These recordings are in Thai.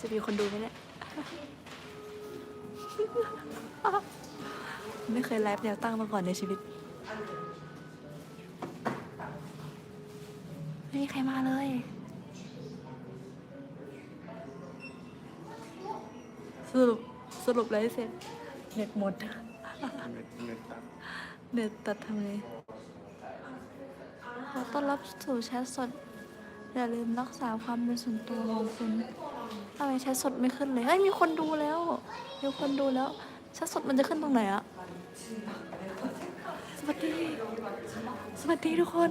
จะมีคนดูไหมเนี่ย ไม่เคยไลฟ์แนวตั้งมาก่อนในชีวิต ไม่มีใครมาเลย สรุปสรุปไลฟ์เสร็จเน็ตหมดเงินเงินตัดเน็ตตัดทำไงขอต้อนรับสู่แชทสด อย่าลืมรักษาความเป็นส่วนตัวของคุณ ทำไมแชทสดไม่ขึ้นเลยเฮ้ยมีคนดูแล้วมีคนดูแล้วแชทสดมันจะขึ้นตรงไหนอะสวัสดี สวัสดีทุกคน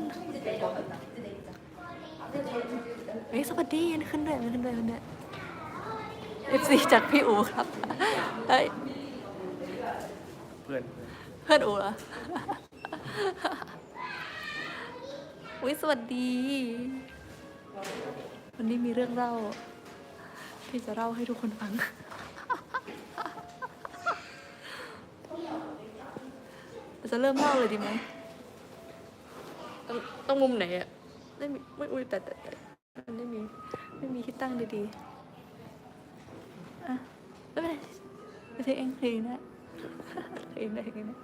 เฮ้ยสวัสดีมันขึ้นด้วยมันขึ้นด้วยมันด้วย FC จากพี่อูครับเฮ้ยเพื่อนเพื่อนอูเหรออุ้ยสวัสดี วันนี้มีเรื่องเล่า ที่จะเล่าให้ทุกคนฟัง จะเริ่มเล่าเลยดีไหมต้องต้องมุมไหนอะไม่มีไม่อุ้ยแต่แต่แต่มันไม่มีไม่มีที่ตั้งดีๆอะไม่เป็นไรไปเทเองเองนะเองได้เองนะ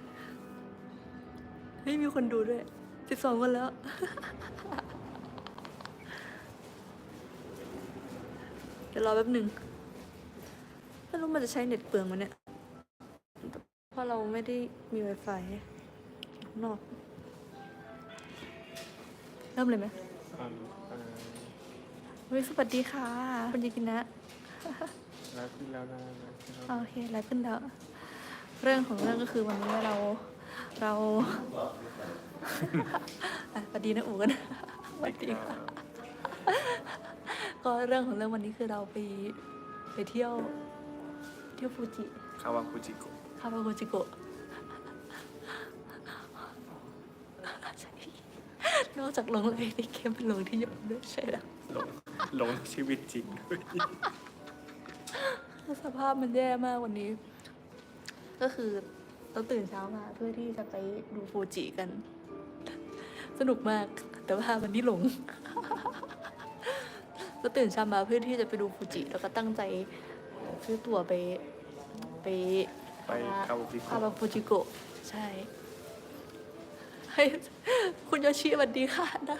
เฮ้ยมีคนดูด้วยสิบสองคนแล้ว เดี๋ยวรอแป๊บหนึ่งไม่รู้มันจะใช้เน็ตเปลืองมันเนี่ย เพราะเราไม่ได้มี Wi-Fi ข้างนอก เริ่มเลยไหมอ่าอ่าเฮ้ยสวัสดีค่ะคุณยิกินะไลฟ์ขึ้นแล้วนะไลฟ์ขึ้นแล้วโอเคไลฟ์ขึ้นแล้ว เรื่องของเรื่องก็คือวันนี้เราเรา อะสวัสดีนะอูกันสวัสดีค่ะ ก็เรื่องของเรื่องวันนี้คือเราไปไปเที่ยวเที่ยวฟูจิคาวาคุจิโกะคาบาโกจิโกะใช่นอกจากลงเลยในเกมเป็นลงที่ญี่ปุ่นด้วยใช่แล้วหลงหลงชีวิตจริงด้วยสภาพมันแย่มากวันนี้ ก็คือเราตื่นเช้ามาเพื่อที่จะไปดูฟูจิกัน สนุกมากแต่ว่าวันนี้หลง ก็ตื่นเช้ามาเพื่อที่จะไปดูฟูจิ แล้วก็ตั้งใจซื้อตั๋วไปไปไปคาวาคุจิคาโกะบาฟูจิโกะใช่ให้คุณโยชิสวัสดีค่ะนะ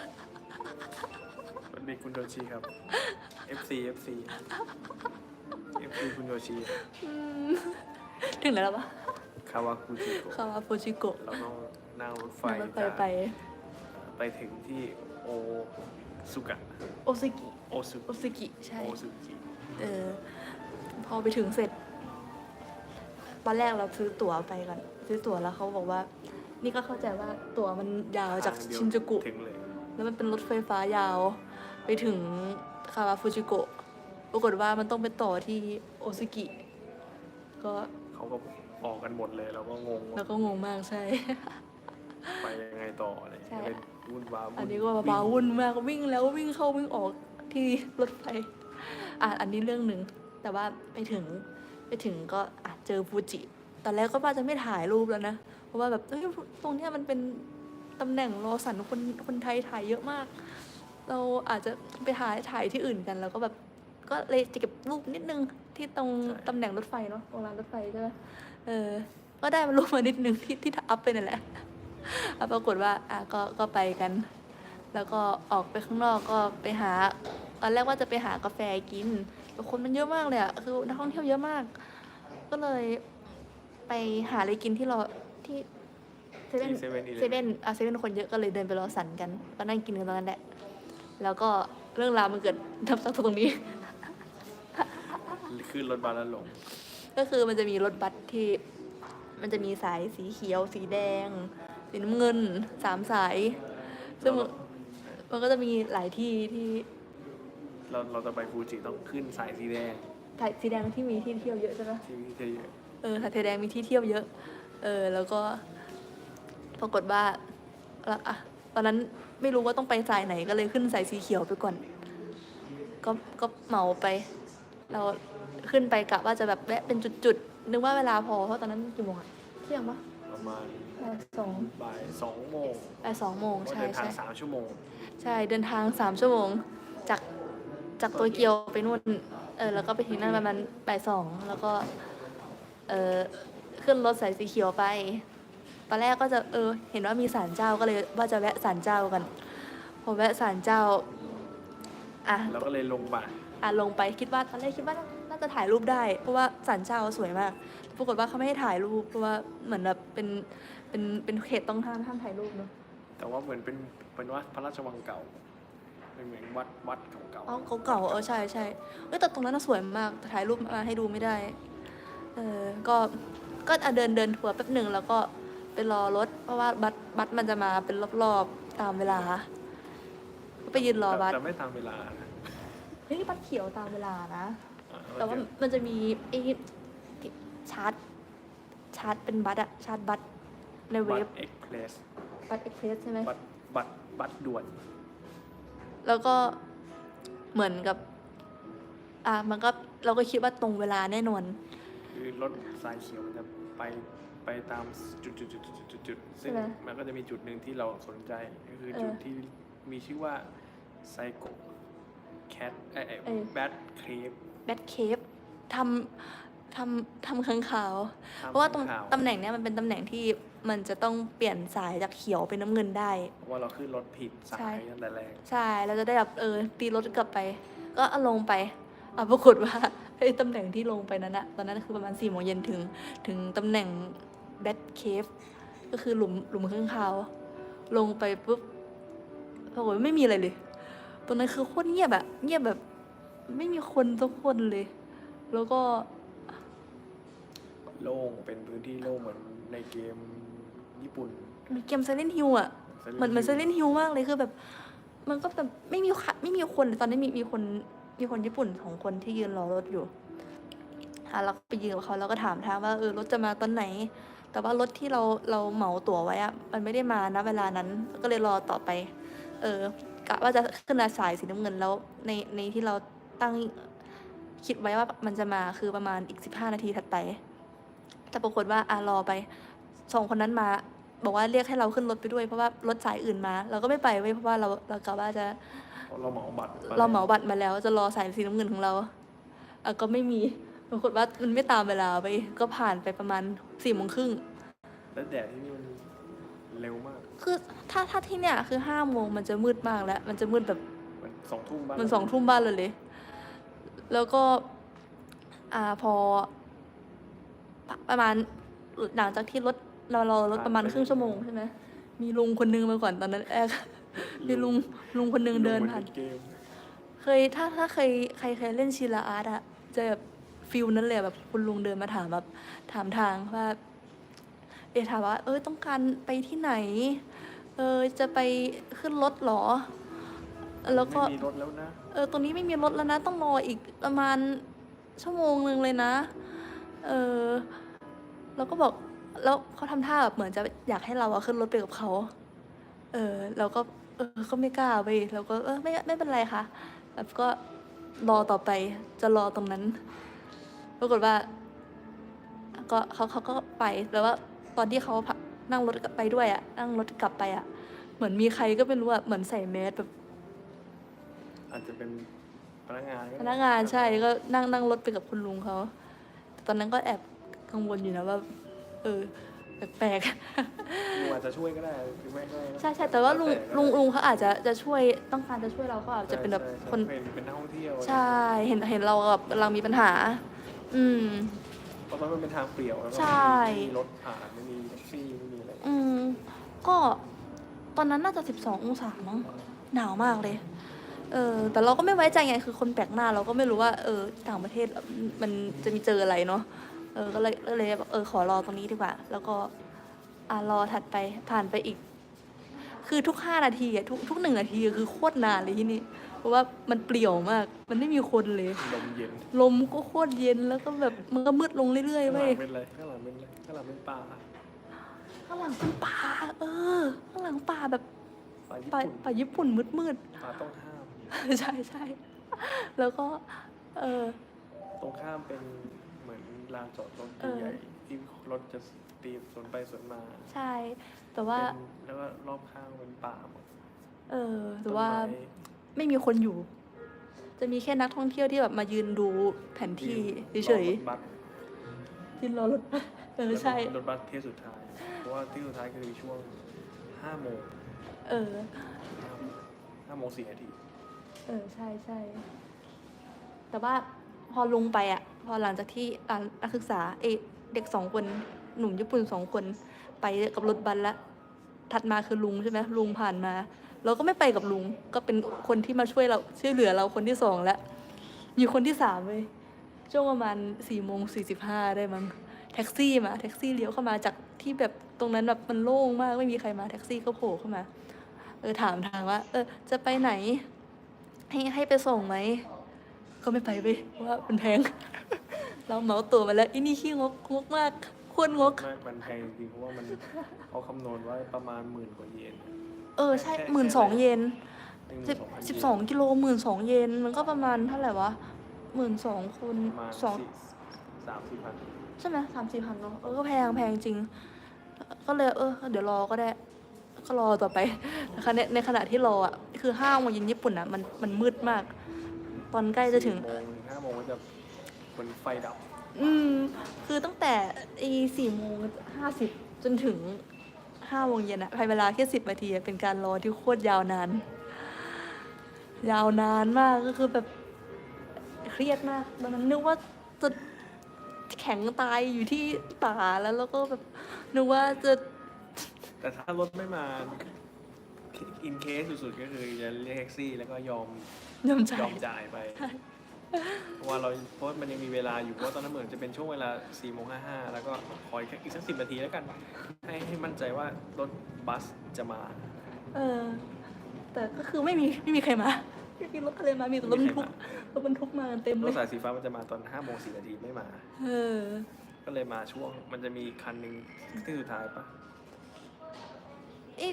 วันนี้คุณโยชิครับ FC FC FC คุณโยชิอืมถึงไหนแล้วปะคาวาคุจิโกะคาบาฟูจิโกะเราต้องนั่งรถไฟนั่งรถไฟจากไป ไปถึงที่โอซุกะ โอซากิ โอซุโอซากิใช่ โอซุกิเออ พอไปถึงเสร็จ ตอนแรกเราซื้อตั๋วไปก่อน ซื้อตั๋วแล้วเขาบอกว่า นี่ก็เข้าใจว่าตั๋วมันยาวจากทงเดียวชินจูกุ ถึงเลย แล้วมันเป็นรถไฟฟ้ายาว ไปถึงคาวาฟูจิโกะ ปรากฏว่ามันต้องไปต่อที่โอซากิ ก็เขาก็ออกกันหมดเลยเราก็งงแล้วก็งงมากใช่ ไปยังไงต่ออะไรอย่างเงี้ยใช่เป็นวุ่นวายอันนี้ก็บาวุ่นมากวิ่งแล้ววิ่งเข้าวิ่งออก ที่รถไฟอะอันนี้เรื่องหนึ่งแต่ว่าไปถึงไปถึงก็อะเจอฟูจิตอนแรกก็ว่าจะไม่ถ่ายรูปแล้วนะเพราะว่าแบบเอ้ยตรงเนี้ยมันเป็นตำแหน่งรอสันคนคนไทยถ่ายเยอะมาก เราอาจจะไปถ่ายถ่ายที่อื่นกันแล้วก็แบบก็เลยจะเก็บรูปนิดนึงที่ตรงตำแหน่งรถไฟเนาะตรงรางรถไฟใช่ไหมเออ ก็ได้มารูปมานิดนึงที่ที่อัพไปนั่นแหละอะปรากฏว่าอะก็ก็ไปกัน แล้วก็ออกไปข้างนอกก็ไปหาตอนแรกว่าจะไปหากาแฟกินแต่คนมันเยอะมากเลยอะคือนักท่องเที่ยวเยอะมาก ก็เลยไปหาอะไรกินที่รอที่เซเว่นที่เซเว่นอีเซเว่นอะเซเว่นคนเยอะก็เลยเดินไปรอสันกันก็นั่งกินกันตรงนั้นแหละ แล้วก็เรื่องราวมันเกิดทับซ้อนตรงนี้ ขึ้นรถบัสแล้วหลง ก็คือมันจะมีรถบัสที่ มันจะมีสายสีเขียว สีแดง สีน้ำเงินสามสาย ซึ่งมัน มันก็จะมีหลายที่ที่เราเราจะไปฟูจิต้องขึ้นสายสีแดงสายสีแดงที่มีที่เที่ยวเยอะใช่ไหมที่ที่ที่เออสายสีแดงมีที่เที่ยวเยอะ เออ แล้วก็ปรากฏว่าแล้วอะตอนนั้นไม่รู้ว่าต้องไปสายไหนก็เลยขึ้นสายสีเขียวไปก่อนก็ก็เหมาไป เราขึ้นไปกะว่าจะแบบแวะเป็นจุดๆนึกว่าเวลาพอเพราะตอนนั้นกี่โมงอะเที่ยงปะประมาณบ่ายสองบ่ายสองโมงบ่ายสองโมงเพราะใช่เดินทางใช่สามชั่วโมง ใช่เดินทางสามชั่วโมงจากจากโตัวเกียวไปนู่นเออแล้วก็ไปถึงนั่นประมาณบ่ายสองแล้วก็เออขึ้นรถสายสีเขียวไปตอนแรกก็จะเออ เห็นว่ามีศาลเจ้าก็เลยว่าจะแวะศาลเจ้ากันพอแวะศาลเจ้าอะเราก็เลยลงมาอะลงไปคิดว่าตอนแรกคิดว่าน่าจะถ่ายรูปได้ เพราะว่าศาลเจ้าสวยมากปรากฏว่าเขาไม่ให้ถ่ายรูปเพราะว่าเหมือนแบบเป็นเป็นเป็นเขตต้องห้ามห้ามถ่ายรูปเนาะแต่ว่าเหมือนเป็น เป็นวัดพระราชวังเก่าเป็นเหมือนวัดวัดเก่าอ๋อเก่าๆเออใช่ใช่เอ้ยแต่ตรงนั้นน่ะสวยมากแต่ถ่ายรูปมาให้ดูไม่ได้ เออก็ก็อะเดินเดินทัวร์แป๊บหนึ่งแล้วก็ไปรอรถ เพราะว่าบัสบัสมันจะมาเป็นรอบๆตามเวลาก็ไปยืนๆรอบัสแต่ไม่ตามเวลานะเฮ้ยบัสเขียวตามเวลานะอะแต่ว่ามันจะมีไอ้ชาร์จชาร์จเป็นบัตรอะชาร์จบัตรในบัเว็ตบรเอ็กเพรสบัตรเอ็กเพรสใช่ไหมบัตร บัตรบัตรด่วน แล้วก็เหมือนกับ อะมันก็เราก็คิดว่าตรงเวลาแน่นอน คือรถสายเขียวมันจะไปไปตามจุดจุดจุดจุดจุดจุดซึ่งใช่ไหมมันก็จะมีจุดหนึ่งที่เราสนใจก็คือเออจุดที่มีชื่อว่าไซโกแคทเอ้เออ แบทเคปแบทเคฟทำทำทำข้างขาว เพราะว่าตรงตำแหน่งเนี้ยมันเป็นตำแหน่งที่ มันจะต้องเปลี่ยนสายจากเขียวเป็นน้ำเงินได้ เพราะว่าเราขึ้นรถผิดสาใช่ ยตั้งแต่แรกใช่เราจะได้แบบเออตีรถกลับไป ก็เอาลงไปอะปรากฏว่าไอ้ตำแหน่งที่ลงไปนั้นอะตอนนั้นคือประมาณสี่โมงเย็นถึง ถึงตำแหน่งแบทเคฟก็คือหลุมหลุมข้างขาว ลงไปปุ๊บปรากฏว่าไม่มีอะไรเลยตรงนั้นคือโคตรเงียบอะเงียบแบบ ไม่มีคนสักคนเลย แล้วก็ โล่งเป็นพื้นที่โล่งเหมือนในเกม ญี่ปุ่นมีเกมไซเลนฮิวอะเหมือนเหมือนไซเลนฮิวมากเลยคือแบบ มันก็แบบไม่มีค่ะไม่มีคนเลยตอนนี้มีมีคนมีคนญี่ปุ่นสองคนที่ยืนรอรถอยู่อะเราก็ไปยืนกับเขาแล้วก็ถามทางว่าเออรถจะมาตอนไหน แต่ว่ารถที่เราเราเหมาตั๋วไว้อะมันไม่ได้มาณเวลานั้น ก็เลยรอต่อไป เออกะว่าจะขึ้นมาสายสีน้ำเงินแล้วในในที่เราตั้งคิดไว้ว่ามันจะมาคือประมาณอีกสิบห้านาทีถัดไป แต่ปรากฏว่าอะรอไปสองคนนั้นมา บอกว่าเรียกให้เราขึ้นรถไปด้วยเพราะว่ารถสายอื่นมา เราก็ไม่ไปเว้ยเพราะว่าเราเรากะว่าจะเพราะเราเหมาบัตรเราเหมาบัตรมาแล้วจะรอสายสีน้ำเงินของเราอะก็ไม่มีปรากฏว่ามันไม่ตามเวลาไป ก็ผ่านไปประมาณสี่โมงครึ่งแล้วแดดที่นี่มันเร็วมาก คือถ้าถ้าที่เนี่ยคือห้าโมงมันจะมืดมากแล้ว มันจะมืดแบบมันสองทุ่มบ้านมันสองทุ่มบ้านเลยเลย แล้วก็ อ่าพอปะประมาณหลังจากที่รถ เรารอรถประมาณครึ่งชั่วโมงใช่ไหมมีลุงคนนึงมาก่อนตอนนั้นแรกมีลุงลุงคนนึงเดินผ่านลงเหมือใเกมเคยถ้าถ้าเคยใครเคยเล่นชิลาอาร์ตอะจะแบบฟิลนั้นเลยอะแบบคุณลุงเดินมาถามแบบถามทางว่า เอะถามว่า เออต้องการไปที่ไหน เออจะไปขึ้นรถเหรอ แล้วก็ไม่มีรถแล้วนะเออตรงนี้ไม่มีรถแล้วนะ ต้องรออีกประมาณชั่วโมงหนึ่งเลยนะ เออเราก็บอก แล้วเขาทำท่าแบบเหมือนจะอยากให้เราอะขึ้นรถไปกับเขาเออเราก็เออก็ไม่กล้าไปเราก็เออไม่ไม่เป็นไรค่ะแบบก็รอต่อไปจะรอตรงนั้นปรากฏว่า ก็เขาเขาก็ไปแล้วว่าตอนที่เขาพานั่งรถกลับไปด้วยอะนั่งรถกลับไปอะเหมือนมีใครก็ไม่รู้อะเหมือนใส่แมสแบบอาจจะเป็นพนักงานก็พได้นักงานใช่ก็นั่งนั่งรถไปกับคุณลุงเขาแต่ตอนนั้นก็แอบกังวลอยู่นะว่า เออแปลกลุงอาจจะช่วยก็ได้หรือไม่ก็ได้นะๆ ใช่ใช่แต่ว่าลุงแก็ได้ลุงลุงเขาอาจจะจะช่วยต้องการจะช่วยเราเขาอาจจะเป็นแบบใช่ใช่คน เป็นเป็นนักท่องเที่ยวใช่เห็นเห็นเราแบบกำลังมีปัญหา อืม เพราะมันเป็นทางเปลี่ยวแล้วก็ใช่ ไม่มีรถผ่านไม่มีแท็กซี่ไม่มีอะไรอืม ก็ตอนนั้นน่าจะสิบสององศามั้งหนาวมากเลย เออ แต่เราก็ไม่ไว้ใจไงคือคนแปลกหน้าเราก็ไม่รู้ว่า เออ ต่างประเทศมันจะมีเจออะไรเนาะ เออก็เลยก็เลยแบบเออขอรอตรงนี้ดีกว่า แล้วก็อ่ารอถัดไปผ่านไปอีก คือทุกห้านาทีอะทุกทุกหนึ่งนาทีอะคือโคตรนานเลยที่นี่เพราะว่ามันเปลี่ยวมาก มันไม่มีคนเลย ลมเย็นลมก็โคตรเย็นแล้วก็แบบมันก็มืดลงเรื่อยๆข้างหเว้ลัยงเป็นอะไรข้างหลังเป็นอะไรข้างหลังเป็นป่าข้างหลังเป็นป่า เออ ข้างหลังป่าแบบป่าญี่ป่าปุ่นป่าญี่ปุ่นมืดป่าต้องห้าม ๆ ใช่ใช่แล้วก็ เออ ตรงข้ามเป็นเหมือน ลานจอดรถเออใหญ่ที่รถจะตีสวนไปสวนมา ใช่ แต่ว่าเป็นแล้วก็รอบข้างเป็นป่าหมดเออแต่ว่าต้นไม้ไม่มีคนอยู่จะจะมีแค่นักท่องเที่ยวที่แบบมายืนดูแผนที่เฉยรอรถบัสๆยืนรอรถบัสเออใช่ รถบัสเที่ยวสุดท้าย เพราะว่าเที่ยวสุดท้ายคือช่วงห้าโมงเออ ห้าโมงสี่นาที เออใช่ใช่แต่ว่าพอลงไปอะ พอหลังจากที่นักศึกษาเอเด็กสองคนหนุ่มญี่ปุ่นสองคนไปกับรถบัสละถัดมาคือลุงใช่ไหมลุงผ่านมา เราก็ไม่ไปกับลุงก็เป็นคนที่มาช่วยเราช่วยเหลือเราคนที่สองแล้วมีคนที่สามเลยช่วงประมาณสี่โมงสี่สิบห้าได้มั้งแท็กซี่มาแท็กซี่เลี้ยวเข้ามาจากที่แบบตรงนั้นแบบมันโล่งมากไม่มีใครมาแท็กซี่ก็โผล่เข้ามาเออถามทางว่า เออจะไปไหน ให้ให้ไปส่งไหม ก็ไม่ไปไปเพราะว่ามันแพง เราเหมาตัวมาแล้วอีนี่ขี้งกงกมากควรงกมากมันแพงจริงๆเพราะว่ามันเขาคำนวณไว้ประมาณหมื่นกว่าเยน เออใช่แค่หมื่นสองแค่ เยน12,000สิบเยนสิบสองกิโลหมื่นสองเยนมันก็ประมาณเท่าไหร่วะหมื่นสองคูณประมาณสองสี่สามสี่พันใช่ไหมสามสี่พันเนาะเออก็แพงแพงจริง ก็เลยเออ เดี๋ยวรอก็ได้ ก็รอต่อไปนะคะในในขณะที่รออะคือห้าโมงเย็นญี่ปุ่นอะมันมันมืดมาก ตอนใกล้จะถึง สี่โมงถึงห้าโมงก็จะเป็นไฟดับ อืม คือตั้งแต่ไอ้สี่โมงห้าสิบจนถึงห้าโมงเย็นอะภายเวลาแค่สิบนาทีอะเป็นการรอที่โคตรยาวนาน ยาวนานมากก็คือแบบเครียดมากตอนนั้นนึกว่าจะแข็งตายอยู่ที่ป่าแล้วแล้วก็แบบนึกว่าจะแต่ถ้ารถไม่มาอินเคสสุดๆ ก็คือจะเรียกแท็กซี่ แล้วก็ยอม ยอมใจยอมจ่ายไป เพราะว่าเราเพราะมันยังมีเวลาอยู่เพราะว่าตอนนั้นเหมือนจะเป็นช่วงเวลา4ี่โมงห้าห้าแล้วก็คอยแค่อีกสักสิบนาทีแล้วกัน ให้ให้มั่นใจว่ารถบัสจะมา เออ แต่ก็คือไม่มีไม่มีใครมาไม่มีรถอะไรมา มีแต่รถบรรทุกรถบรรทุกมากันเต็มรเลถย สายสีฟ้ามันจะมาตอน5้าโมงสี่นาทีไม่มา เออ ก็เลยมาช่วงมันจะมีคันหนึ่งที่สุดท้ายปะไอ้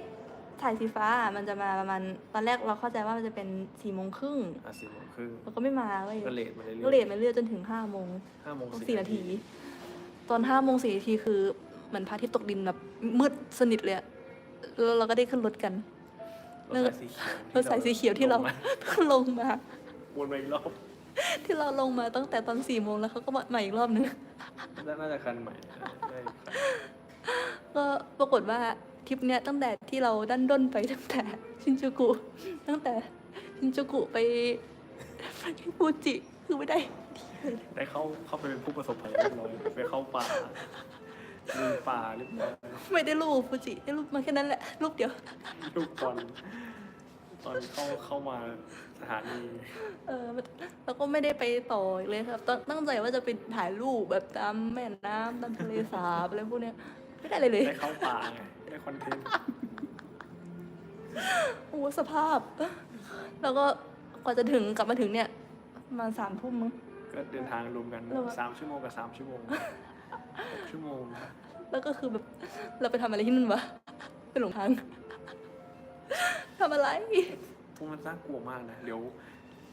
สายสีฟ้าอะมันจะมาประมาณตอนแรกเราเข้าใจว่ามันจะเป็นสี่โมงครึ่งอะสี่โมงครึ่งแล้วก็ไม่มาเว้ยก็เลทมาเรื่อยก็เลทมาเรื่อยจนถึงห้าโมงห้าโมงสี่นาที ตอนห้าโมงสี่นาทีคือเหมือนพระอาทิตย์ตกดินแบบมืดสนิทเลยอะแล้วเราก็ได้ขึ้นรถกันรถสายสีเขียวรถสายสีเขียวที่เราลงมลงมาวนมาอีกรอบที่เราลงมาตั้งแต่ตอนสี่โมงแล้วเขาก็มาใหม่อีกรอบนึงน่าจะคันใหม่นะได้คันก็ปรากฏว่า ทริปเนี้ยตั้งแต่ที่เราดันด้นไปตั้งแต่ชินจูกุ ตั้งแต่ชินจูกุไปไปที่ฟูจิคือไม่ได้ได้เข้าเข้าไปเป็นผู้ประสบภัยเรียบร้อยไปเข้าป่าลุยป่าเรียบร้อยไม่ได้รูปฟูจิได้รูปมาแค่นั้นแหละรูปเดียวลูกตอนตอนเข้าเข้ามาสถานีเออแล้วก็ไม่ได้ไปต่ออีกเลยครับตั้งตั้งใจว่าจะไปถ่ายรูปแบบตามแม่น้ำตามทะเลสาบอะไรพวกเนี้ย ไม่ได้เลยเลยได้เข้าป่าไงได้คอนเทนต์โอ้โหสภาพ แล้วก็กว่าจะถึงกลับมาถึงเนี่ยประมาณสามทุ่มมั้ง ก็เดินทางรวมกันแล้วอะ สามชั่วโมงกับสามชั่วโมงหกชั่วโมงแล้วก็คือแบบเราไปทำอะไรที่นั่นวะไปหลงทางทำอะไร พวกมันน่ากลัวมากนะ เดี๋ยว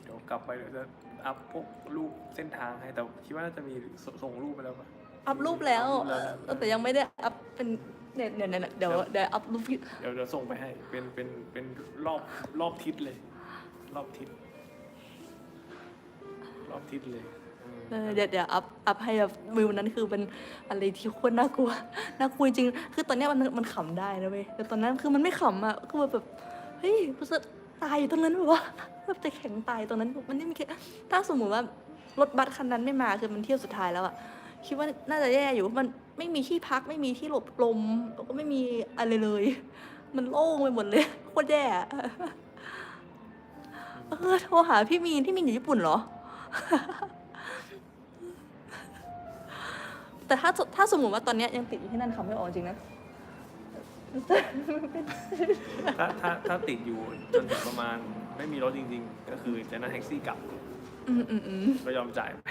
เดี๋ยวกลับไปเดี๋ยวจะอัพพวกรูปเส้นทางให้ แต่คิดว่าน่าจะมีสส่งรูปไปแล้วปะ อัพรูปแล้วอัพรูปแล้วนะแต่ยังไม่ได้อัพเป็นเนี่ยเนี่ยเนี่ยเดี๋ยวเดี๋ยวอัพรูปเดี๋ยวเดี๋ยวส่งไปให้ เป็นเป็นเป็นรอบรอบทิศเลย รอบทิศรอบทิศเลยอืมเออเดี๋ยวเดี๋ยวอัพอัพให้แบบวิวนั้นคือเป็นอะไรที่โคตรน่ากลัวน่ากลัวจริงๆคือตอนเนี้ยมันมันขำได้นะเว้ยแต่ตอนนั้นคือมันไม่ขำอะคือแบบเฮ้ยกูจะตายอยู่ตรงนั้นแบบว่าแบบจะแข็งตายตรงนั้นมันไม่มีแค่ถ้าสมมติว่ารถบัสคันนั้นไม่มาคือมันเที่ยวสุดท้ายแล้วอะ คิดว่าน่าจะแย่อยู่เพราะมันไม่มีที่พักไม่มีที่หลบลมแล้วก็ไม่มีอะไรเลย มันโล่งไปหมดเลยโคตรแย่อะเออโทรหาพี่มีนพี่มีนอยู่ญี่ปุ่นเหรอ แต่ถ้าถ้าสมมติว่าตอนเนี้ยยังติดอยู่ที่นั่นเขาไม่ออกจริงนะถ้าถ้าถ้าติดอยู่จนถึงประมาณไม่มีรถจริง ๆ ก็คือจะนั่งแท็กซี่กลับ อืมอืมอืมก็ยอมจ่ายไป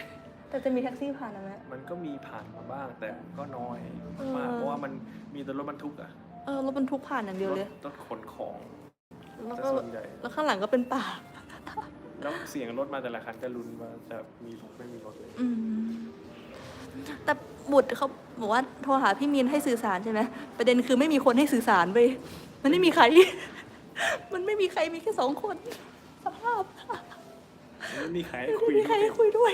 แต่จะมีแท็กซี่ผ่านนะแม่มันก็มีผ่านมาบ้างแต่ก็น้อยเออมากเพราะว่ามันมีแต่รถบรรทุกอะเออรถบรรทุกผ่านอย่างเดียวเลยรถรถขนของแล้วแต่ก็ส่วนใหญ่ แล้วข้างหลังก็เป็นป่า แล้วเสียงรถมาแต่ละคันก็ลุ้นว่าจะมีรถไม่มีรถเลย อืม แต่บุตรเขาบอกว่าโทรหาพี่มีนให้สื่อสารใช่ไหมประเด็นคือไม่มีคนให้สื่อสารไปมันไม่มีใคร มันไม่มีใครมีแค่สองคน สภาพไม่ไม่มีใครให้คุไม่ยมีใครให้คุยด้วย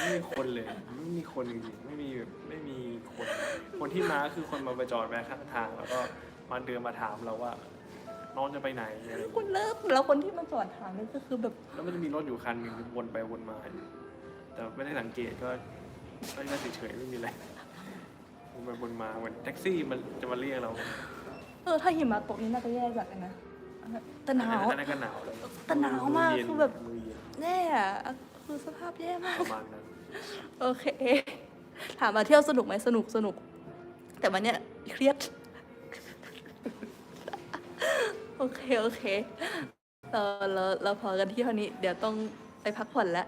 ไม่มีคนเลย ไม่มีคนจริงๆไม่มีแบบไม่มีคน คนที่มาคือคนมาไปจอดแวะข้างทาง แล้วก็มาเดินมาถามเราว่า น้องจะไปไหนอะไรอย่างคุเงี้ยณเลิกแล้วคนที่มาจอดถามนี่ก็คือแบบแล้วมันจะมีรถอยู่คันหนึ่งวนไปวนมาอยู่แต่ไม่ได้สังเกตก็ก็เฉยๆไม่มีอะไรวนไปวนมาเหมือนแท็กซี่มันจะมาเรียกเราเออถ้าหิมะตกนี่น่าจะแย่จัดเลยนะแต่หนาว อันนั้นก็หนาวเลยแต่หนาวมากอเย็นคือแบบ มือเย็นแย่อะ คือสภาพแย่มาก ประมาณนั้นโอเค ถามมาเที่ยวสนุกไหมสนุกสนุก แต่วันเนี้ยเครียด โอเค โอเคเราเราเราพอกันที่เท่านี้ เดี๋ยวต้องไปพักผ่อนแล้ว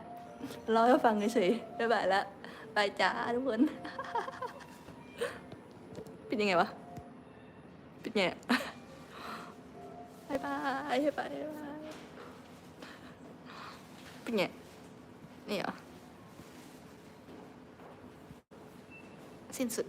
เล่าให้ฟังเฉยๆบ๊ายบายแล้วบายจ้าทุกคนเป็นยังไงวะเป็นไงอะบายบายบายบายเป็นไง นี่เหรอสิ้นสุด